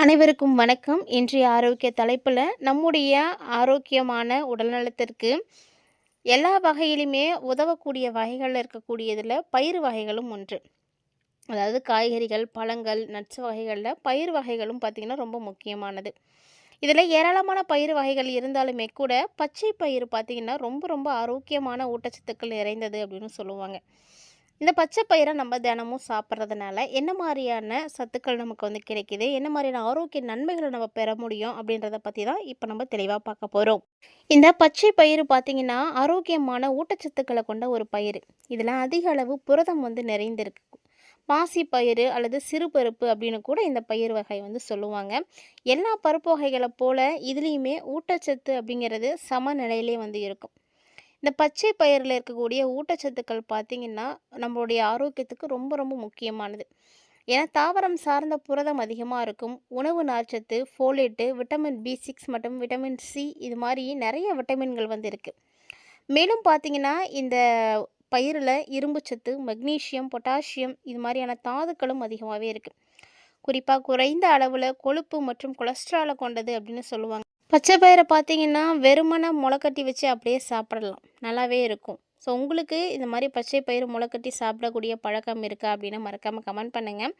அனைவருக்கும் வணக்கம். இன்றைய ஆரோக்கிய தலைப்பில் நம்முடைய ஆரோக்கியமான உடல்நலத்திற்கு எல்லா வகையிலுமே உதவக்கூடிய வகைகளில் இருக்கக்கூடியதில் பயிர் வகைகளும் ஒன்று. அதாவது காய்கறிகள் பழங்கள் நட்ஸ் வகைகளில் பயிர் வகைகளும் பார்த்திங்கன்னா ரொம்ப முக்கியமானது. இதில் ஏராளமான பயிர் வகைகள் இருந்தாலுமே கூட பச்சை பயிர் பார்த்திங்கன்னா ரொம்ப ரொம்ப ஆரோக்கியமான ஊட்டச்சத்துக்கள் நிறைந்தது அப்படின்னு சொல்லுவாங்க. இந்த பச்சை பயிரை நம்ம தினமும் சாப்பிட்றதுனால என்ன மாதிரியான சத்துக்கள் நமக்கு வந்து கிடைக்கிது? என்ன மாதிரியான ஆரோக்கிய நன்மைகளை நம்ம பெற முடியும்? அப்படின்றத பற்றி தான் இப்போ நம்ம தெளிவாக பார்க்க போகிறோம் இந்த பச்சை பயிறு பார்த்திங்கன்னா ஆரோக்கியமான ஊட்டச்சத்துக்களை கொண்ட ஒரு பயிர் இதில் அதிக அளவு புரதம் வந்து நிறைந்திருக்கு. பாசி பயிறு அல்லது சிறுபருப்பு அப்படின்னு கூட இந்த பயிர் வகை வந்து சொல்லுவாங்க. எல்லா பருப்பு வகைகளை போல் இதுலேயுமே ஊட்டச்சத்து அப்படிங்கிறது சமநிலையிலே வந்து இருக்கும். இந்த பச்சை பயிரில் இருக்கக்கூடிய ஊட்டச்சத்துக்கள் பார்த்திங்கன்னா நம்மளுடைய ஆரோக்கியத்துக்கு ரொம்ப ரொம்ப முக்கியமானது. ஏன்னா தாவரம் சார்ந்த புரதம் அதிகமாக இருக்கும். உணவு நார்ச்சத்து ஃபோலேட்டு விட்டமின் பி சிக்ஸ் மற்றும் விட்டமின் சி இது மாதிரி நிறைய விட்டமின்கள் வந்து இருக்குது மேலும் பார்த்திங்கன்னா இந்த பயிரில் இரும்புச்சத்து மெக்னீஷியம் பொட்டாசியம் இது மாதிரியான தாதுக்களும் அதிகமாகவே இருக்குது குறிப்பாக குறைந்த அளவில் கொழுப்பு மற்றும் கொலஸ்ட்ராலை கொண்டது அப்படின்னு சொல்லுவாங்க. பச்சை பயிரை பார்த்தீங்கன்னா வெறுமனை முளைக்கட்டி வச்சு அப்படியே சாப்பிடலாம். நல்லாவே இருக்கும். ஸோ உங்களுக்கு இந்த மாதிரி பச்சை பயிர் முளைக்கட்டி சாப்பிடக்கூடிய பழக்கம் இருக்கா அப்படின்னு மறக்காமல் கமெண்ட் பண்ணுங்கள்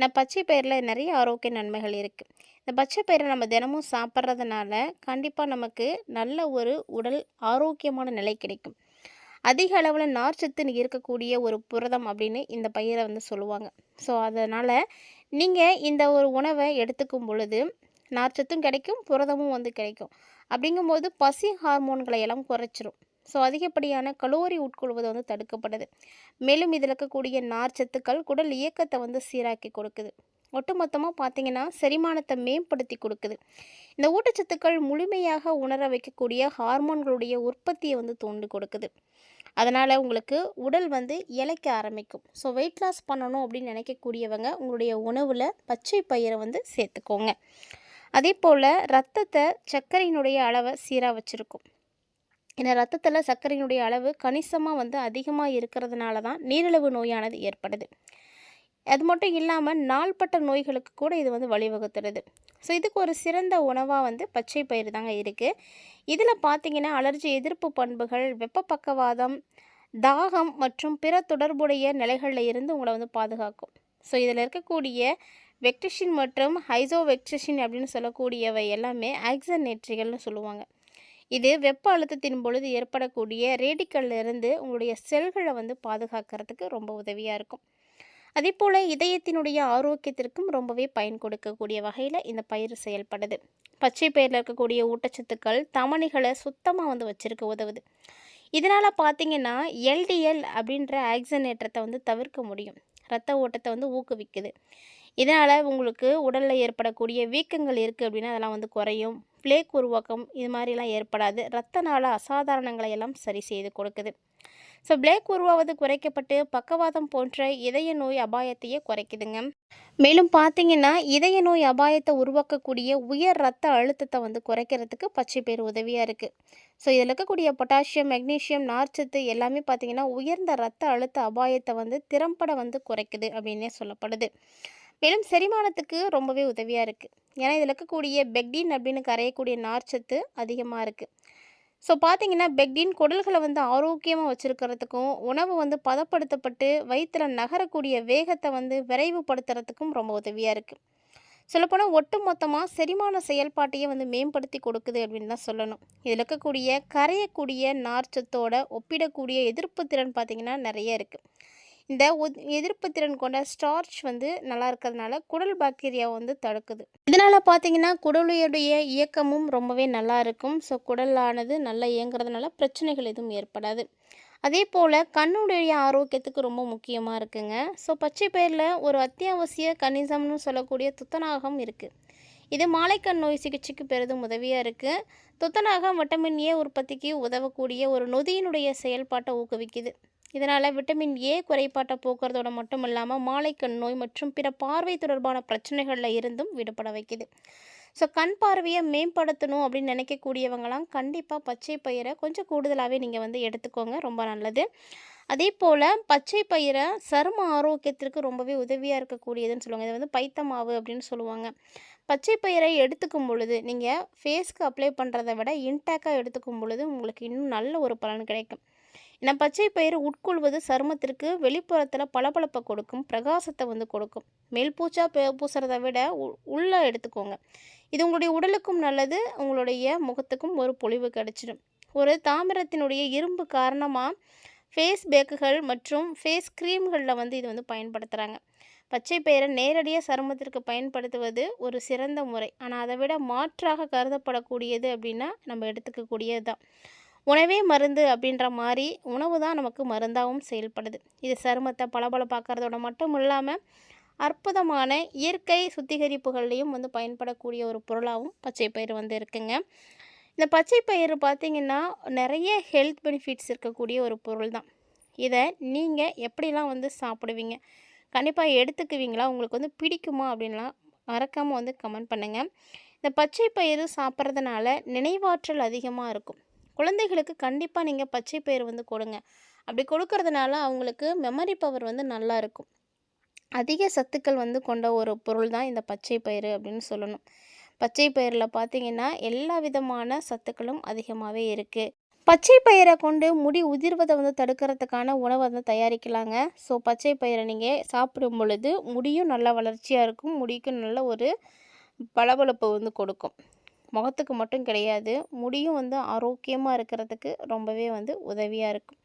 நான் பச்சை பயிரில் நிறைய ஆரோக்கிய நன்மைகள் இருக்குது இந்த பச்சை பயிரை நம்ம தினமும் சாப்பிட்றதுனால கண்டிப்பாக நமக்கு நல்ல ஒரு உடல் ஆரோக்கியமான நிலை கிடைக்கும். அதிக அளவில் நார்ச்சத்து இருக்கக்கூடிய ஒரு புரதம் அப்படின்னு இந்த பயிரை வந்து சொல்லுவாங்க. ஸோ அதனால் நீங்கள் இந்த ஒரு உணவை எடுத்துக்கும் பொழுது நார்ச்சத்தும் கிடைக்கும் புரதமும் வந்து கிடைக்கும். அப்படிங்கும்போது பசி ஹார்மோன்களை எல்லாம் குறைச்சிரும். ஸோ அதிகப்படியான கலோரி உட்கொள்வது வந்து தடுக்கப்படுது. மேலும் இதில் இருக்கக்கூடிய நார்ச்சத்துக்கள் குடல் இயக்கத்தை வந்து சீராக்கி கொடுக்குது. ஒட்டுமொத்தமாக பார்த்தீங்கன்னா செரிமானத்தை மேம்படுத்தி கொடுக்குது. இந்த ஊட்டச்சத்துக்கள் முழுமையாக உணர வைக்கக்கூடிய ஹார்மோன்களுடைய உற்பத்தியை வந்து தூண்டு கொடுக்குது. அதனால் உங்களுக்கு உடல் வந்து இழைக்க ஆரம்பிக்கும். ஸோ வெயிட் லாஸ் பண்ணணும் அப்படின்னு நினைக்கக்கூடியவங்க உங்களுடைய உணவில் பச்சை பயிரை வந்து சேர்த்துக்கோங்க. அதே போல் ரத்தத்தை சர்க்கரையினுடைய அளவை சீராக வச்சுருக்கும். ஏன்னா ரத்தத்தில் சர்க்கரையினுடைய அளவு கணிசமாக வந்து அதிகமாக இருக்கிறதுனால தான் நீரிழிவு நோயானது ஏற்படுது. அது மட்டும் இல்லாமல் நாள்பட்ட நோய்களுக்கு கூட இது வந்து வழிவகுத்துறது ஸோ இதுக்கு ஒரு சிறந்த உணவாக வந்து பச்சை பயிர் தாங்க இருக்குது இதில் பார்த்தீங்கன்னா அலர்ஜி எதிர்ப்பு பண்புகள் வெப்ப பக்கவாதம் தாகம் மற்றும் பிற தொடர்புடைய நிலைகளில் இருந்து உங்களை வந்து பாதுகாக்கும். ஸோ இதில் இருக்கக்கூடிய வெக்டிஷின் மற்றும் ஹைசோவெக்டிஷின் அப்படின்னு சொல்லக்கூடியவை எல்லாமே ஆக்சன் நேற்றிகள்னு சொல்லுவாங்க. இது வெப்ப அழுத்தத்தின் பொழுது ஏற்படக்கூடிய ரேடிக்கல்ல இருந்து உங்களுடைய செல்களை வந்து பாதுகாக்கிறதுக்கு ரொம்ப உதவியாக இருக்கும். அதே போல் இதயத்தினுடைய ஆரோக்கியத்திற்கும் ரொம்பவே பயன் கொடுக்கக்கூடிய வகையில் இந்த பயிர் செயல்படுது. பச்சை பயிரில் இருக்கக்கூடிய ஊட்டச்சத்துக்கள் தமணிகளை சுத்தமாக வந்து வச்சுருக்க உதவுது. இதனால் பார்த்தீங்கன்னா எல்டிஎல் அப்படின்ற ஆக்சனேற்றத்தை வந்து தவிர்க்க முடியும். ரத்த ஓட்டத்தை வந்து ஊக்குவிக்குது. இதனால் உங்களுக்கு உடலில் ஏற்படக்கூடிய வீக்கங்கள் இருக்குது அப்படின்னா அதெல்லாம் வந்து குறையும். பிளேக் உருவாக்கம் இது மாதிரிலாம் ஏற்படாது. ரத்த நாள அசாதாரணங்களை எல்லாம் சரி செய்து கொடுக்குது. ஸோ பிளேக் உருவாவது குறைக்கப்பட்டு பக்கவாதம் போன்ற இதய நோய் அபாயத்தையே குறைக்குதுங்க. மேலும் பார்த்தீங்கன்னா இதய நோய் அபாயத்தை உருவாக்கக்கூடிய உயர் ரத்த அழுத்தத்தை வந்து குறைக்கிறதுக்கு பச்சை பேர் உதவியாக இருக்குது ஸோ இதில் இருக்கக்கூடிய பொட்டாசியம் மெக்னீஷியம் நார்ச்சத்து எல்லாமே பார்த்தீங்கன்னா உயர்ந்த ரத்த அழுத்த அபாயத்தை வந்து திறம்பட வந்து குறைக்குது அப்படின்னே சொல்லப்படுது. மேலும் செரிமானத்துக்கு ரொம்பவே உதவியாக இருக்குது ஏன்னா இதில் இருக்கக்கூடிய பெக்டின் அப்படின்னு கரையக்கூடிய நார்ச்சத்து அதிகமாக இருக்குது ஸோ பார்த்தீங்கன்னா பெக்டின் குடல்களை வந்து ஆரோக்கியமாக வச்சுருக்கிறதுக்கும் உணவு வந்து பதப்படுத்தப்பட்டு வயிற்றில் நகரக்கூடிய வேகத்தை வந்து விரைவுபடுத்துறதுக்கும் ரொம்ப உதவியாக இருக்குது சொல்லப்போனால் ஒட்டு மொத்தமாக செரிமான செயல்பாட்டையே வந்து மேம்படுத்தி கொடுக்குது அப்படின்னு தான் சொல்லணும். இதில் இருக்கக்கூடிய கரையக்கூடிய நார்ச்சத்தோட ஒப்பிடக்கூடிய எதிர்ப்பு திறன் பார்த்திங்கன்னா நிறைய இருக்குது இந்த எதிர்ப்பு திறன் கொண்ட ஸ்டார்ச் வந்து நல்லா இருக்கிறதுனால குடல் பாக்டீரியாவை வந்து தடுக்குது. இதனால் பார்த்தீங்கன்னா குடலுடைய இயக்கமும் ரொம்பவே நல்லா இருக்கும். ஸோ குடலானது நல்லா இயங்குறதுனால பிரச்சனைகள் எதுவும் ஏற்படாது. அதே போல் கண்ணுடைய ஆரோக்கியத்துக்கு ரொம்ப முக்கியமாக இருக்குங்க. ஸோ பச்சை பயிரில் ஒரு அத்தியாவசிய கணிசம்னு சொல்லக்கூடிய துத்தநாகம் இருக்குது இது மாலைக்கண் நோய் சிகிச்சைக்கு பெரிதும் உதவியாக இருக்குது துத்தநாகம் விட்டமின் ஏ உற்பத்திக்கு உதவக்கூடிய ஒரு நொதியினுடைய செயல்பாட்டை ஊக்குவிக்குது. இதனால் விட்டமின் ஏ குறைபாட்டை போக்குறதோட மட்டும் இல்லாமல் மாலைக்கண் நோய் மற்றும் பிற பார்வை தொடர்பான பிரச்சனைகளில் இருந்தும் விடுபட வைக்குது. ஸோ கண் பார்வையை மேம்படுத்தணும் அப்படின்னு நினைக்கக்கூடியவங்களாம் கண்டிப்பாக பச்சை பயிரை கொஞ்சம் கூடுதலாகவே நீங்கள் வந்து எடுத்துக்கோங்க ரொம்ப நல்லது. அதே போல் பச்சை பயிரை சரும ஆரோக்கியத்திற்கு ரொம்பவே உதவியாக இருக்கக்கூடியதுன்னு சொல்லுவாங்க. இது வந்து பைத்தமாவு அப்படின்னு சொல்லுவாங்க. பச்சை பயிரை எடுத்துக்கும் பொழுது நீங்கள் ஃபேஸ்க்கு அப்ளை பண்ணுறத விட இன்டேக்காக எடுத்துக்கும் பொழுது உங்களுக்கு இன்னும் நல்ல ஒரு பலன் கிடைக்கும். ஏன்னா பச்சை பயிறு உட்கொள்வது சருமத்திற்கு வெளிப்புறத்தில் பளபளப்பை கொடுக்கும் பிரகாசத்தை வந்து கொடுக்கும். மேல் பூச்சா பூசுறதை விட உ- எடுத்துக்கோங்க. இது உங்களுடைய உடலுக்கும் நல்லது உங்களுடைய முகத்துக்கும் ஒரு பொழிவு கிடச்சிடும். ஒரு தாமிரத்தினுடைய இரும்பு காரணமாக ஃபேஸ் பேக்குகள் மற்றும் ஃபேஸ் க்ரீம்களில் வந்து இது வந்து பயன்படுத்துகிறாங்க பச்சை பயிரை நேரடியாக சருமத்திற்கு பயன்படுத்துவது ஒரு சிறந்த முறை. ஆனால் அதை விட மாற்றாக கருதப்படக்கூடியது அப்படின்னா நம்ம எடுத்துக்கக்கூடியது தான் உணவே மருந்து அப்படின்ற மாதிரி உணவு தான் நமக்கு மருந்தாகவும் செயல்படுது. இது சருமத்தை பளபளப்பாக்கிறதோட மட்டும் இல்லாமல் அற்புதமான இயற்கை சுத்திகரிப்புகள்லையும் வந்து பயன்படக்கூடிய ஒரு பொருளாகவும் பச்சை பயிறு வந்து இருக்குங்க. இந்த பச்சை பயிறு பார்த்திங்கன்னா நிறைய ஹெல்த் பெனிஃபிட்ஸ் இருக்கக்கூடிய ஒரு பொருள் தான். இதை நீங்கள் எப்படிலாம் வந்து சாப்பிடுவீங்க? கண்டிப்பாக எடுத்துக்குவீங்களா? உங்களுக்கு வந்து பிடிக்குமா? அப்படின்லாம் மறக்காமல் வந்து கமெண்ட் பண்ணுங்கள் இந்த பச்சை பயிறு சாப்பிட்றதுனால நினைவாற்றல் அதிகமாக இருக்கும். குழந்தைகளுக்கு கண்டிப்பாக நீங்கள் பச்சை பயிர் வந்து கொடுங்க. அப்படி கொடுக்கறதுனால அவங்களுக்கு மெமரி பவர் வந்து நல்லா இருக்கும். அதிக சத்துக்கள் வந்து கொண்ட ஒரு பொருள் தான் இந்த பச்சை பயிறு அப்படின்னு சொல்லணும். பச்சை பயிரில் பார்த்தீங்கன்னா எல்லா விதமான சத்துக்களும் அதிகமாகவே இருக்குது பச்சை பயிரை கொண்டு முடி உதிர்வதை வந்து தடுக்கிறதுக்கான உணவை வந்து தயாரிக்கலாங்க. ஸோ பச்சை பயிரை நீங்கள் சாப்பிடும் பொழுது முடியும் நல்ல வளர்ச்சியாக இருக்கும். முடிக்கும் நல்ல ஒரு பளபளப்பு வந்து கொடுக்கும். முகத்துக்கு மட்டும் கிடையாது. முடியும் வந்து ஆரோக்கியமாக இருக்கிறதுக்கு ரொம்பவே வந்து உதவியாக இருக்கும்.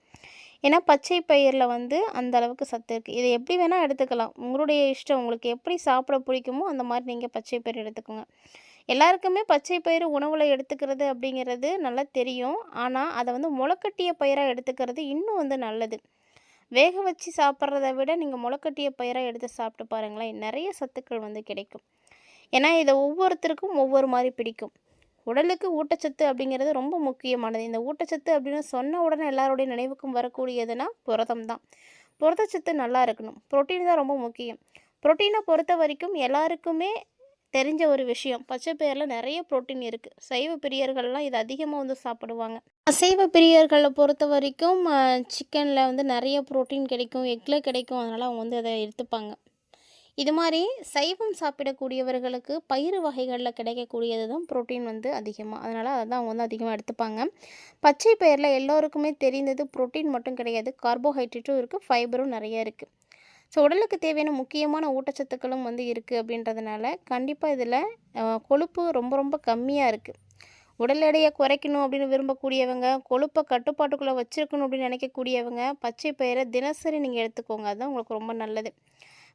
ஏன்னா பச்சை பயிரில் வந்து அந்த அளவுக்கு சத்து இருக்குது இதை எப்படி வேணால் எடுத்துக்கலாம். உங்களுடைய இஷ்டம் உங்களுக்கு எப்படி சாப்பிட பிடிக்குமோ அந்த மாதிரி நீங்கள் பச்சை பயிர் எடுத்துக்கோங்க. எல்லாருக்குமே பச்சை பயிறு உணவில் எடுத்துக்கிறது அப்படிங்கிறது நல்லா தெரியும். ஆனால் அதை வந்து முளைக்கட்டிய பயிராக எடுத்துக்கிறது இன்னும் வந்து நல்லது. வேக வச்சு சாப்பிட்றத விட நீங்கள் முளைக்கட்டிய பயிராக எடுத்து சாப்பிட்டு பாருங்களேன். நிறைய சத்துக்கள் வந்து கிடைக்கும். ஏன்னா இதை ஒவ்வொருத்தருக்கும் ஒவ்வொரு மாதிரி பிடிக்கும். உடலுக்கு ஊட்டச்சத்து அப்படிங்கிறது ரொம்ப முக்கியமானது. இந்த ஊட்டச்சத்து அப்படின்னு சொன்ன உடனே எல்லாருடைய நினைவுக்கும் வரக்கூடியதுன்னா புரதம் தான். புரதச்சத்து நல்லா இருக்கணும். புரோட்டீன் தான் ரொம்ப முக்கியம். புரோட்டீனை பொறுத்த வரைக்கும் எல்லாருக்குமே தெரிஞ்ச ஒரு விஷயம். பச்சை பயிரில் நிறைய புரோட்டீன் இருக்குது சைவ பிரியர்கள்லாம் இது அதிகமாக வந்து சாப்பிடுவாங்க. அசைவ பிரியர்களை பொறுத்த வரைக்கும் சிக்கனில் வந்து நிறைய புரோட்டீன் கிடைக்கும். எக்கில் கிடைக்கும். அதனால் அவங்க வந்து அதை எடுத்துப்பாங்க. இது மாதிரி சைவம் சாப்பிடக்கூடியவர்களுக்கு பயிறு வகைகளில் கிடைக்கக்கூடியது தான் புரோட்டீன் வந்து அதிகமாக அதனால் அதை தான் அவங்க வந்து அதிகமாக எடுத்துப்பாங்க. பச்சை பயிரில் எல்லோருக்குமே தெரிந்தது புரோட்டீன் மட்டும் கிடையாது. கார்போஹைட்ரேட்டும் இருக்குது ஃபைபரும் நிறைய இருக்குது ஸோ உடலுக்கு தேவையான முக்கியமான ஊட்டச்சத்துக்களும் வந்து இருக்குது அப்படின்றதுனால கண்டிப்பாக இதில் கொழுப்பு ரொம்ப ரொம்ப கம்மியாக இருக்குது உடல் எடையை குறைக்கணும் அப்படின்னு விரும்பக்கூடியவங்க கொழுப்பை கட்டுப்பாட்டுக்குள்ளே வச்சுருக்கணும் அப்படின்னு நினைக்கக்கூடியவங்க பச்சை பயிரை தினசரி நீங்கள் எடுத்துக்கோங்க. அதுதான் உங்களுக்கு ரொம்ப நல்லது.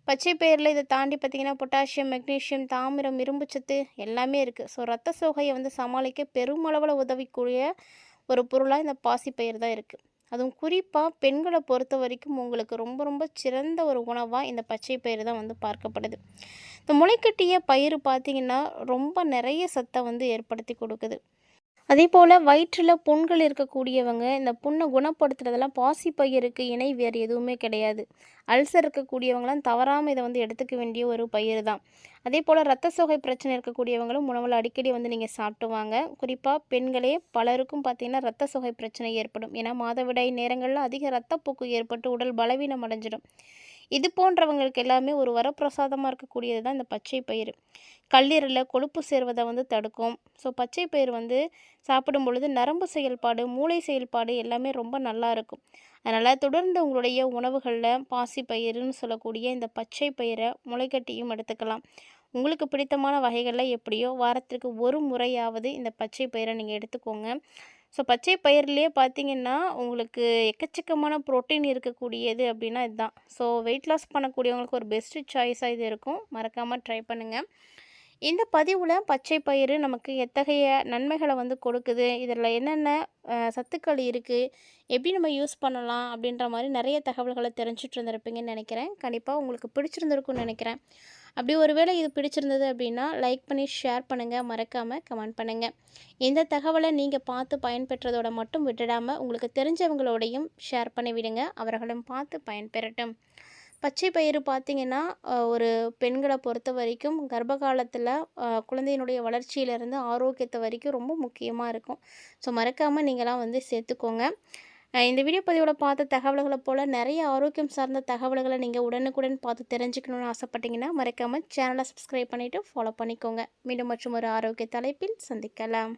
பச்சை பயிரில் இதை தாண்டி பார்த்திங்கன்னா பொட்டாசியம் மெக்னீஷியம் தாமிரம் இரும்புச்சத்து எல்லாமே இருக்குது ஸோ ரத்த சோகையை வந்து சமாளிக்க பெருமளவில் உதவிக்கூடிய ஒரு பொருளாக இந்த பாசிப்பயிர் தான் இருக்குது அதுவும் குறிப்பாக பெண்களை பொறுத்த வரைக்கும் உங்களுக்கு ரொம்ப ரொம்ப சிறந்த ஒரு உணவாக இந்த பச்சை பயிர் தான் வந்து பார்க்கப்படுது. இந்த முளைக்கட்டிய பயிர் பார்த்திங்கன்னா ரொம்ப நிறைய சத்தை வந்து ஏற்படுத்தி கொடுக்குது. அதே போல் வயிற்றில் புண்கள் இருக்கக்கூடியவங்க இந்த புண்ணை குணப்படுத்துறதெல்லாம் பாசிப்பயிருக்கு இணை வேறு எதுவுமே கிடையாது. அல்சர் இருக்கக்கூடியவங்களாம் தவறாமல் இதை வந்து எடுத்துக்க வேண்டிய ஒரு பயிர் தான் அதே போல் ரத்த சோகை பிரச்சனை இருக்கக்கூடியவங்களும் உணவில் அடிக்கடி வந்து நீங்கள் சாப்பிட்டு வாங்க குறிப்பாக பெண்களே பலருக்கும் பார்த்திங்கன்னா ரத்த சோகை பிரச்சனை ஏற்படும். ஏன்னா மாதவிடாய் நேரங்களில் அதிக ரத்தப்போக்கு ஏற்பட்டு உடல் பலவீனம் அடைஞ்சிடும். இது போன்றவங்களுக்கு எல்லாமே ஒரு வரப்பிரசாதமாக இருக்கக்கூடியது தான் இந்த பச்சை பயிறு. கல்லீரலில் கொழுப்பு சேர்வதை வந்து தடுக்கும். ஸோ பச்சை பயிர் வந்து சாப்பிடும் பொழுது நரம்பு செயல்பாடு மூளை செயல்பாடு எல்லாமே ரொம்ப நல்லா இருக்கும். அதனால் தொடர்ந்து உங்களுடைய உணவுகளில் பாசி பயிறுன்னு சொல்லக்கூடிய இந்த பச்சை பயிரை முளைக்கட்டியும் எடுத்துக்கலாம். உங்களுக்கு பிடித்தமான வகைகளில் எப்படியோ வாரத்திற்கு ஒரு முறையாவது இந்த பச்சை பயிரை நீங்கள் எடுத்துக்கோங்க. ஸோ பச்சை பயிர்லேயே பார்த்தீங்கன்னா உங்களுக்கு எக்கச்சக்கமான புரோட்டீன் இருக்கக்கூடியது அப்படின்னா இதுதான். ஸோ வெயிட் லாஸ் பண்ணக்கூடியவங்களுக்கு ஒரு பெஸ்ட்டு சாய்ஸாக இது இருக்கும். மறக்காமல் ட்ரை பண்ணுங்கள் இந்த பதிவில் பச்சை பயிறு நமக்கு எத்தகைய நன்மைகளை வந்து கொடுக்குது? இதில் என்னென்ன சத்துக்கள் இருக்குது எப்படி நம்ம யூஸ் பண்ணலாம்? அப்படின்ற மாதிரி நிறைய தகவல்களை தெரிஞ்சுட்டு இருந்திருப்பீங்கன்னு நினைக்கிறேன். கண்டிப்பாக உங்களுக்கு பிடிச்சிருந்துருக்குன்னு நினைக்கிறேன். அப்படி ஒருவேளை இது பிடிச்சிருந்தது அப்படின்னா லைக் பண்ணி ஷேர் பண்ணுங்கள் மறக்காமல் கமெண்ட் பண்ணுங்கள் இந்த தகவலை நீங்கள் பார்த்து பயன்பெற்றதோட மட்டும் விட்டுடாமல் உங்களுக்கு தெரிஞ்சவங்களோடையும் ஷேர் பண்ணி விடுங்க அவர்களும் பார்த்து பயன்பெறட்டும். பச்சை பயிறு பார்த்திங்கன்னா ஒரு பெண்களை பொறுத்த வரைக்கும் கர்ப்ப காலத்தில் குழந்தையினுடைய வளர்ச்சியிலேருந்து ஆரோக்கியத்தை வரைக்கும் ரொம்ப முக்கியமாக இருக்கும். ஸோ மறக்காமல் நீங்களாம் வந்து சேர்த்துக்கோங்க. இந்த வீடியோ பதிவோட பார்த்த தகவல்களை போல் நிறைய ஆரோக்கியம் சார்ந்த தகவல்களை நீங்கள் உடனுக்குடன் பார்த்து தெரிஞ்சுக்கணுன்னு ஆசைப்பட்டீங்கன்னா மறக்காமல் சேனலை சப்ஸ்கிரைப் பண்ணிவிட்டு ஃபாலோ பண்ணிக்கோங்க. மீண்டும் மற்றும் ஒரு ஆரோக்கிய தலைப்பில் சந்திக்கலாம்.